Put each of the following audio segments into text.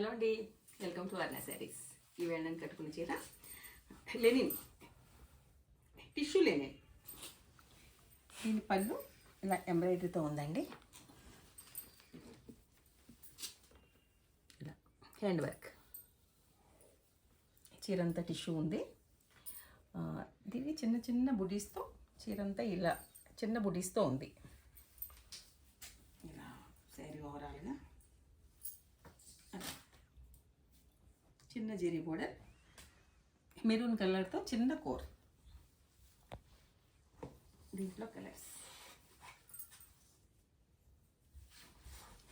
Hello అండి. Welcome to Arna saris. ఈ వేళని కట్టుకుని చీర లెనిన్. Tissue linen. దీని పళ్ళు ఇలా ఎంబ్రాయిడరీతో ఉందండి. ఇలా హ్యాండ్ వర్క్. చీరంతా టిష్యూ ఉంది. ఆ, దీని చిన్న చిన్న బుడీస్తో చీరంతా ఇలా చిన్న బుడీస్తో ఉంది. ఇలా శారీ ఓవరాల్గా అలా. చిన్న జీరీ బోర్డర్ మెరూన్ కలర్తో చిన్న కోర్. దీంట్లో కలర్స్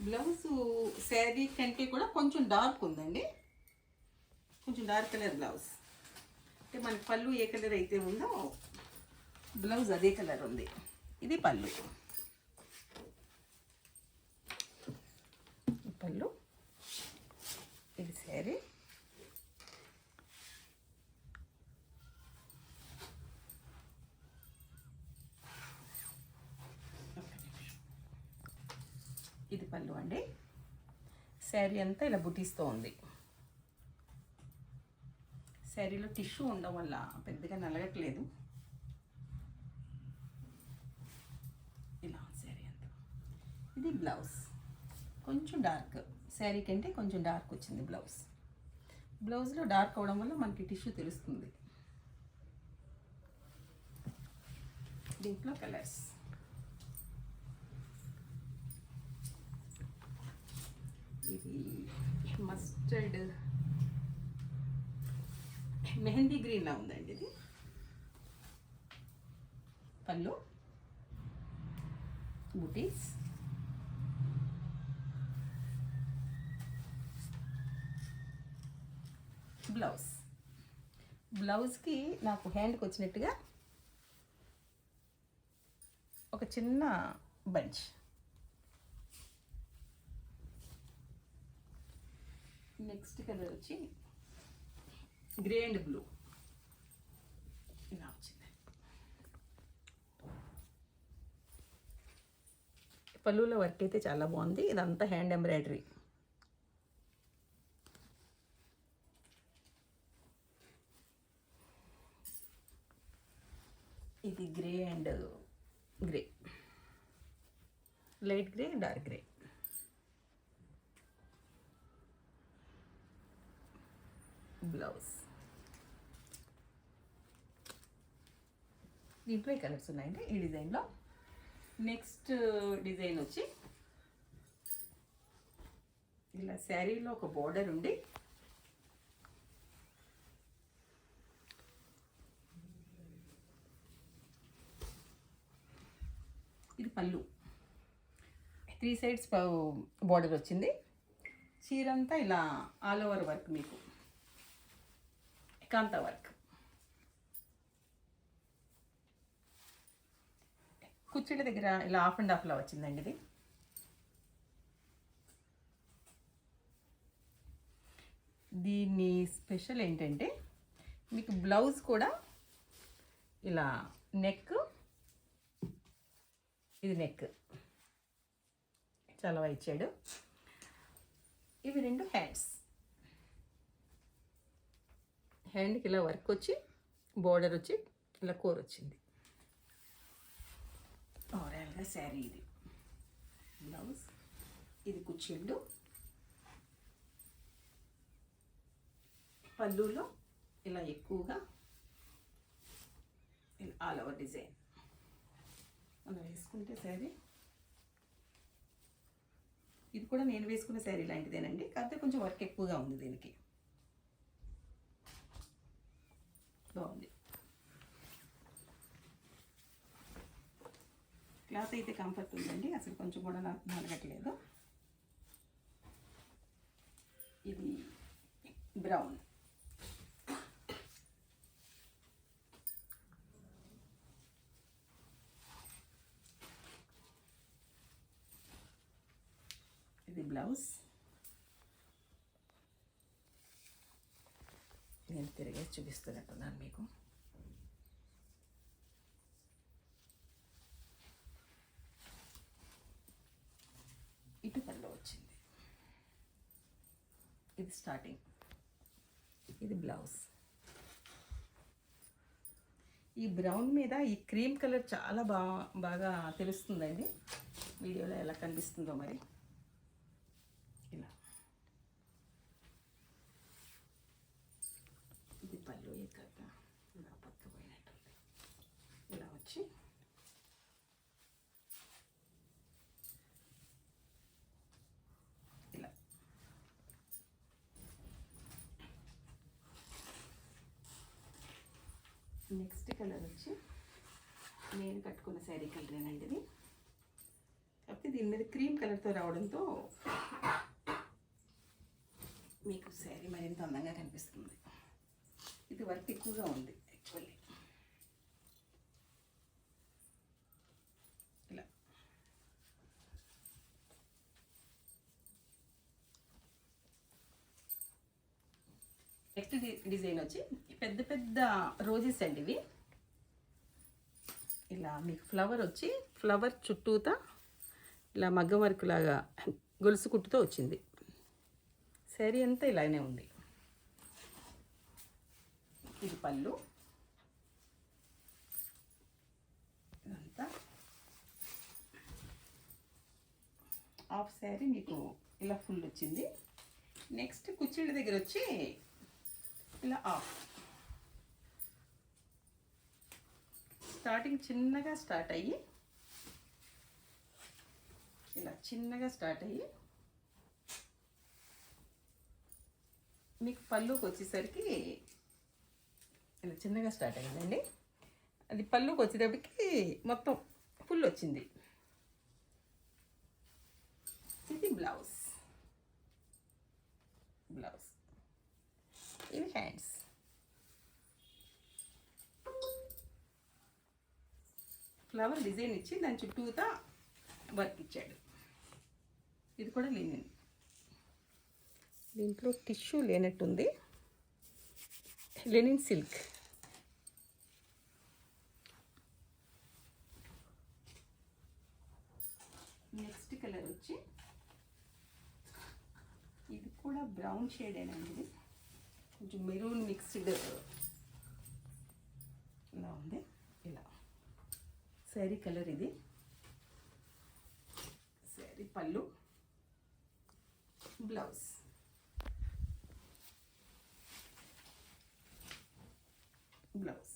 బ్లౌజ్ శారీ కంటే కూడా కొంచెం డార్క్ ఉందండి. కొంచెం డార్క్ కలర్ బ్లౌజ్ అంటే మన పళ్ళు ఏ కలర్ అయితే ఉందో బ్లౌజ్ అదే కలర్ ఉంది. ఇది పళ్ళు. పళ్ళు ఇది శారీ ఇది పళ్ళు అండి శారీ అంతా ఇలా బుటీస్తో ఉంది. శారీలో టిష్యూ ఉండడం వల్ల పెద్దగా నలగట్లేదు. ఇలా శారీ అంతా. ఇది బ్లౌజ్. కొంచెం డార్క్. శారీ కంటే కొంచెం డార్క్ వచ్చింది బ్లౌజ్. బ్లౌజ్లో డార్క్ అవడం వల్ల మనకి టిష్యూ తెలుస్తుంది. దీంట్లో కలర్స్. ఇది మస్టర్డ్ మెహందీ గ్రీన్లా ఉందండి ఇది. పళ్ళు. బుటీస్. బ్లౌజ్. బ్లౌజ్కి నాకు హ్యాండ్కి వచ్చినట్టుగా ఒక చిన్న బంచ్. నెక్స్ట్ కలర్ వచ్చి గ్రే అండ్ బ్లూ ఇలా వచ్చింది. పళ్ళులో వర్క్ అయితే చాలా బాగుంది. ఇదంతా హ్యాండ్ ఎంబ్రాయిడరీ ఇది grey and grey light grey dark grey blouse. దీంట్లో ఈ కలర్స్ ఉన్నాయండి ఈ డిజైన్లో. నెక్స్ట్ డిజైన్ వచ్చి ఇలా శారీలో ఒక బార్డర్ ఉండి ఇది పళ్ళు. త్రీ సైడ్స్ బార్డర్ వచ్చింది. చీరంతా ఇలా ఆల్ ఓవర్ వర్క్ మీకు. కాంత వర్క్ కుర్చీల దగ్గర ఇలా హాఫ్ అండ్ హాఫ్లా వచ్చిందండి ఇది. దీని స్పెషల్ ఏంటంటే మీకు బ్లౌజ్ కూడా ఇలా నెక్ ఇది నెక్ చాలా ఇచ్చాడు ఇవి రెండు హ్యాండ్స్ హ్యాండ్కి ఇలా వర్క్ వచ్చి బోర్డర్ వచ్చి ఇలా కోర్ వచ్చింది. ఓవరాల్గా శారీ ఇది. బ్లౌజ్. ఇది కుచ్చిళ్ళు పళ్ళులో ఇలా ఎక్కువగా ఆల్ ఓవర్ డిజైన్. అలా వేసుకుంటే శారీ. ఇది కూడా నేను వేసుకున్న శారీ లాంటిదేనండి. కాకపోతే కొంచెం వర్క్ ఎక్కువగా ఉంది దీనికి. బాగుంది క్లాత్ అయితే కంఫర్ట్ ఉందండి. అసలు కొంచెం కూడా నాకు నలగట్లేదు. ఇది బ్రౌన్ ఇది బ్లౌజ్ నేను తిరిగే చూపిస్తున్నట్టున్నాను మీకు ఇటు పళ్ళు వచ్చింది ఇది స్టార్టింగ్ ఇది బ్లౌజ్ ఈ బ్రౌన్ మీద ఈ క్రీమ్ కలర్ చాలా బా బాగా తెలుస్తుందండి. వీడియోలో ఎలా కనిపిస్తుందో మరి ఇలా ఇది పళ్ళు ఎక్కడ ఇలా పక్క పోయినట్టుంది ఇలా వచ్చి ఇలా నెక్స్ట్ కలర్ వచ్చి నేను కట్టుకున్న శారీ కలరేనండి ఇది. కాకపోతే దీని మీద క్రీమ్ కలర్తో రావడంతో మీకు శారీ మరింత అందంగా కనిపిస్తుంది. ఇది వర్క్ ఎక్కువగా ఉంది యాక్చువల్లీ ఇలా నెక్స్ట్ డిజైన్ వచ్చి పెద్ద పెద్ద రోజెస్ అండి ఇవి. ఇలా మీకు ఫ్లవర్ వచ్చి ఫ్లవర్ చుట్టూతా ఇలా మగ్గం వర్క్ లాగా గొలుసు కుట్టుతో వచ్చింది. శారీ అంతా ఇలానే ఉంది. ఇది పళ్ళు. ఇదంతా. హాఫ్ శారీ మీకు ఇలా ఫుల్ వచ్చింది. నెక్స్ట్ కుచ్చిళ్ళ దగ్గర వచ్చి ఇలా ఆఫ్. స్టార్టింగ్ చిన్నగా స్టార్ట్ అయ్యి ఇలా చిన్నగా స్టార్ట్ అయ్యి మీకు పళ్ళుకి వచ్చేసరికి ఇలా చిన్నగా స్టార్ట్ అయిందండి అది పళ్ళుకి వచ్చేటప్పటికి మొత్తం ఫుల్ వచ్చింది. ఇది బ్లౌజ్ బ్లౌజ్ ఇవి హ్యాండ్స్ ఫ్లవర్ డిజైన్ ఇచ్చి దాని చుట్టూతా వర్క్ ఇచ్చాడు. ఇది కూడా లినిన్ దీంట్లో టిష్యూ లేనట్టుంది లెనిన్ సిల్క్ నెక్స్ట్ కలర్ వచ్చి ఇది కూడా బ్రౌన్ షేడ్ ఇది కొంచెం మెరూన్ మిక్స్డ్ ఇలా ఉంది. ఇలా. శారీ కలర్ ఇది. శారీ పళ్ళు. బ్లౌజ్. బ్లౌజ్.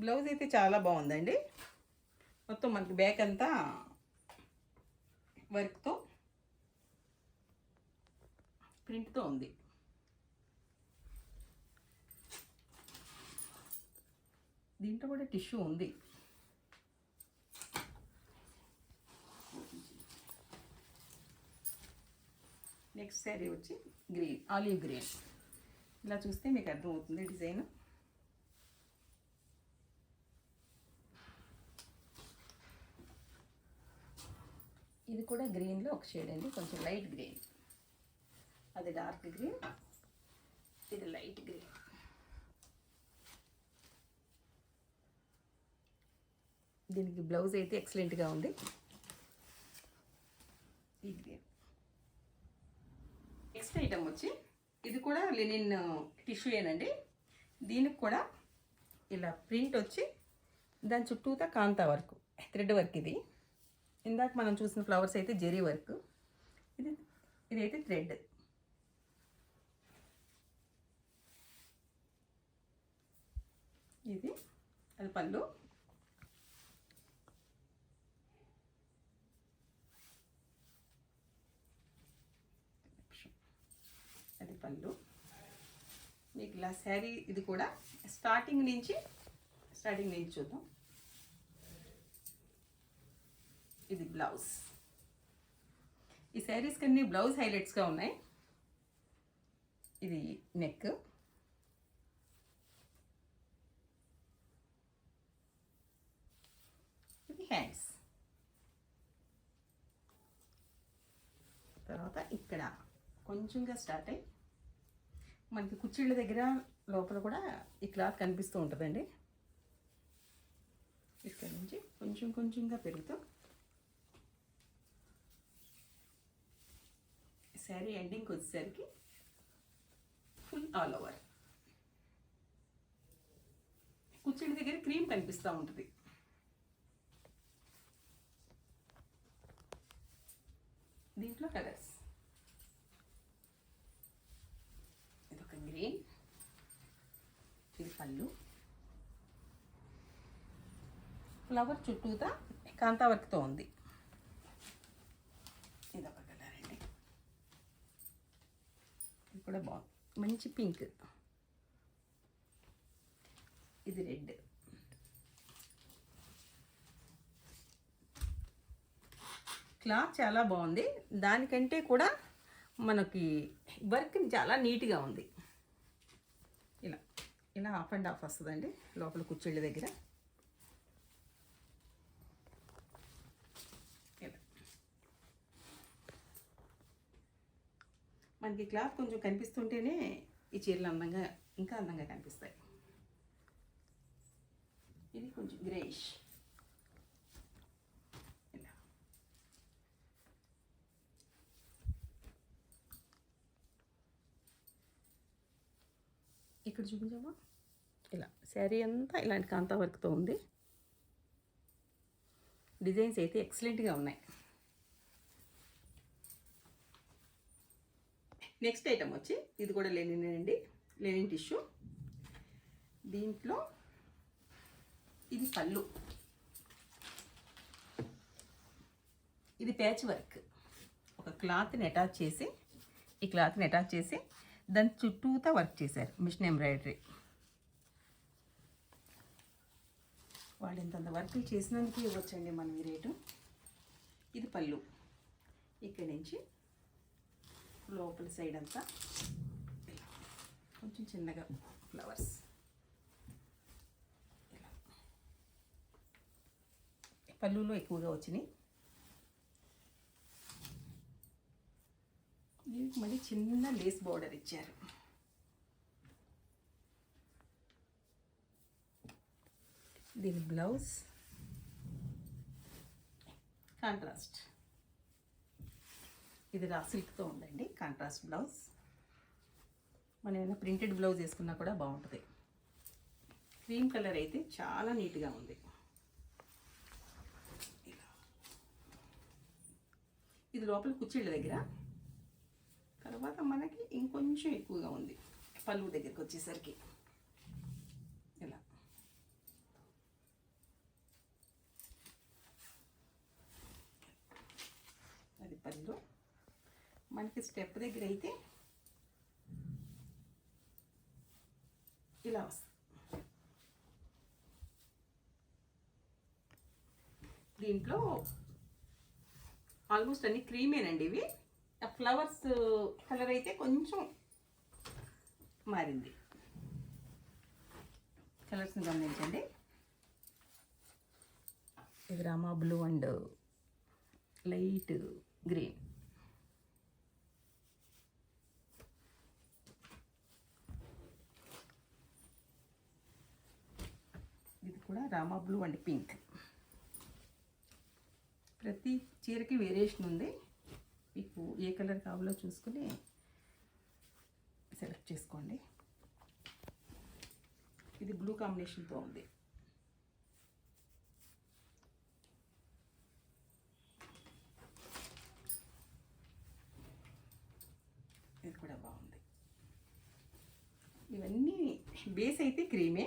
బ్లౌజ్ అయితే చాలా బాగుందండి. మొత్తం మనకి బ్యాక్ అంతా వర్క్తో ప్రింట్తో ఉంది. దీంట్లో కూడా టిష్యూ ఉంది. నెక్స్ట్ శారీ వచ్చి గ్రీన్ ఆలివ్ గ్రీన్. ఇలా చూస్తే మీకు అర్థమవుతుంది డిజైన్. ఇది కూడా గ్రీన్లో ఒక షేడ్ అండి కొంచెం లైట్ గ్రీన్. అది డార్క్ గ్రీన్ ఇది లైట్ గ్రీన్. దీనికి బ్లౌజ్ అయితే ఎక్సలెంట్గా ఉంది. ఈ నెక్స్ట్ ఐటమ్ వచ్చి ఇది కూడా లెనిన్ టిష్యూయేనండి దీనికి కూడా ఇలా ప్రింట్ వచ్చి దాని చుట్టూతా కాంతా వర్క్ థ్రెడ్ వర్క్ ఇది. ఇందాక మనం చూసిన ఫ్లవర్స్ అయితే జెరీ వర్క్ ఇది ఇదైతే థ్రెడ్ ఇది అది పళ్ళు అది పళ్ళు. మీకు ఇలా శారీ ఇది కూడా స్టార్టింగ్ నుంచి స్టార్టింగ్ నుంచి చూద్దాం. ఇది బ్లౌజ్ ఈ శారీస్ కన్నీ బ్లౌజ్ హైలైట్స్గా ఉన్నాయి. ఇది నెక్ ఇది హ్యాండ్స్ తర్వాత ఇక్కడ కొంచెంగా స్టార్ట్ అయ్యి మనకి కుర్చీళ్ళ దగ్గర లోపల కూడా ఈ క్లాత్ కనిపిస్తూ ఉంటుందండి. ఇక్కడ నుంచి కొంచెం కొంచెంగా పెరుగుతూ శారీ ఎండింగ్కి వచ్చేసరికి ఫుల్ ఆల్ ఓవర్. కుర్చీళ్ళ దగ్గర క్రీమ్ కనిపిస్తూ ఉంటుంది. దీంట్లో కలర్స్. ఇదొక గ్రీన్ ఇది పళ్ళు ఫ్లవర్ చుట్టూతా కాంతా వర్క్తో ఉంది ఇదొక కలర్ అండి. ఇది కూడా బాగుంది మంచి పింక్. ఇది రెడ్. క్లాత్ చాలా బాగుంది. దానికంటే కూడా మనకి వర్క్ చాలా నీట్గా ఉంది. ఇలా ఆఫ్ అండ్ ఆఫ్ వస్తుందండి లోపల కుచ్చిళ్ళ దగ్గర. ఇలా. మనకి క్లాత్ కొంచెం కనిపిస్తుంటేనే ఈ చీరలు అందంగా ఇంకా అందంగా కనిపిస్తాయి. ఇది కొంచెం గ్రేష్ ఇక్కడ చూపించామా ఇలా శారీ అంతా ఇలాంటి కాంతా వర్క్తో ఉంది. డిజైన్స్ అయితే ఎక్సలెంట్గా ఉన్నాయి. నెక్స్ట్ ఐటమ్ వచ్చి ఇది కూడా లెనిన్ అండి లెనిన్ టిష్యూ. దీంట్లో ఇది పళ్ళు. ఇది ప్యాచ్ వర్క్. ఒక క్లాత్ని అటాచ్ చేసి ఈ క్లాత్ని అటాచ్ చేసి దాని చుట్టూతా వర్క్ చేశారు మిషన్ ఎంబ్రాయిడరీ వాళ్ళు ఇంతంత వర్క్ చేసినందుకు ఇవ్వచ్చండి మనం ఈ రేటు. ఇది పళ్ళు. ఇక్కడి నుంచి లోపల సైడ్ అంతా కొంచెం చిన్నగా ఫ్లవర్స్ పళ్ళులో ఎక్కువగా వచ్చినాయి. దీనికి మళ్ళీ చిన్న లేస్ బార్డర్ ఇచ్చారు. దీని బ్లౌజ్. కాంట్రాస్ట్. ఇది రా సిల్క్తో ఉందండి కాంట్రాస్ట్ బ్లౌజ్. మనం ఏమైనా ప్రింటెడ్ బ్లౌజ్ వేసుకున్నా కూడా బాగుంటుంది. క్రీమ్ కలర్ అయితే చాలా నీట్గా ఉంది. ఇది లోపల కుచ్చిళ్ళ దగ్గర తర్వాత మనకి ఇంకొంచెం ఎక్కువగా ఉంది. పళ్ళు దగ్గరికి వచ్చేసరికి. ఇలా. అది పళ్ళు. మనకి స్టెప్ దగ్గర అయితే ఇలా వస్తుంది. దీంట్లో ఆల్మోస్ట్ అన్ని క్రీమేనండి ఇవి. ఫ్లవర్స్ కలర్ అయితే కొంచెం మారింది. కలర్స్ని గమనించండి. ఇది Rama blue and light green. ఇది కూడా రామా బ్లూ అండ్ పింక్. ప్రతి చీరకి వేరియేషన్ ఉంది. మీకు ఏ కలర్ కావాలో చూసుకుని సెలెక్ట్ చేసుకోండి. ఇది బ్లూ కాంబినేషన్తో ఉంది. ఇది కూడా బాగుంది. ఇవన్నీ బేస్ అయితే క్రీమే.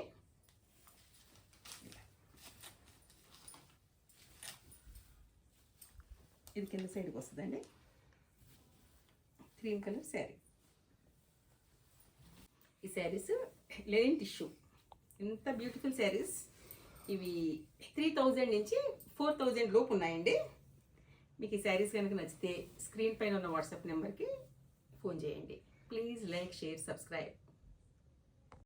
ఇది కింద సైడ్కి వస్తుందండి. Cream colour sari. ఈ శారీస్ లెనిన్ టిష్యూ. ఇంత బ్యూటిఫుల్ శారీస్. ఇవి త్రీ థౌజండ్ నుంచి ఫోర్ థౌజండ్ లోపు ఉన్నాయండి. మీకు ఈ శారీస్ కనుక నచ్చితే స్క్రీన్ పైన ఉన్న వాట్సాప్ నెంబర్కి ఫోన్ చేయండి. Please like share subscribe.